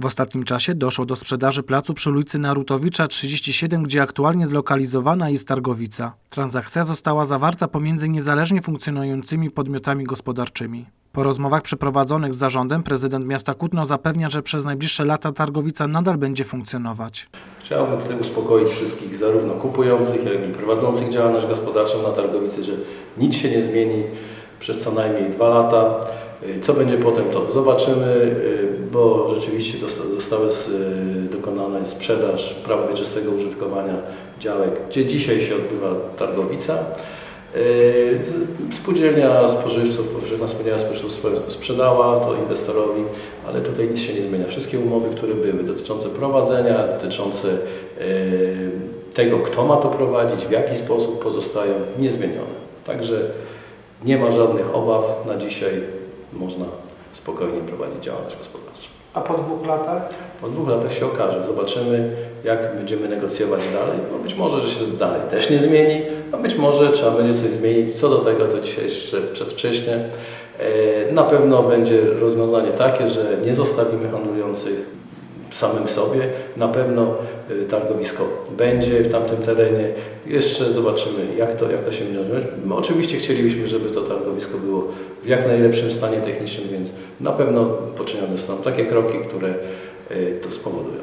W ostatnim czasie doszło do sprzedaży placu przy ulicy Narutowicza 37, gdzie aktualnie zlokalizowana jest targowica. Transakcja została zawarta pomiędzy niezależnie funkcjonującymi podmiotami gospodarczymi. Po rozmowach przeprowadzonych z zarządem prezydent miasta Kutno zapewnia, że przez najbliższe lata targowica nadal będzie funkcjonować. Chciałbym tutaj uspokoić wszystkich, zarówno kupujących, jak i prowadzących działalność gospodarczą na targowicy, że nic się nie zmieni przez co najmniej dwa lata. Co będzie potem, to zobaczymy, bo rzeczywiście zostały y, dokonane sprzedaż prawa wieczystego użytkowania działek, gdzie dzisiaj się odbywa targowica. Y, Spółdzielnia spożywców, powszechna spółdzielnia spożywców sprzedała to inwestorowi, ale tutaj nic się nie zmienia. Wszystkie umowy, które były dotyczące prowadzenia, dotyczące y, tego, kto ma to prowadzić, w jaki sposób pozostają niezmienione. Także nie ma żadnych obaw na dzisiaj. Można spokojnie prowadzić działalność gospodarczą. A po dwóch latach? Po dwóch latach się okaże. Zobaczymy, jak będziemy negocjować dalej. No być może, że się dalej też nie zmieni, a być może trzeba będzie coś zmienić. Co do tego, to dzisiaj jeszcze przedwcześnie. E, Na pewno będzie rozwiązanie takie, że nie zostawimy handlujących samym sobie. Na pewno e, targowisko będzie w tamtym terenie. Jeszcze zobaczymy, jak to, jak to się będzie. My oczywiście chcielibyśmy, żeby to targowisko było w jak najlepszym stanie technicznym, więc na pewno poczynione są takie kroki, które e, to spowodują.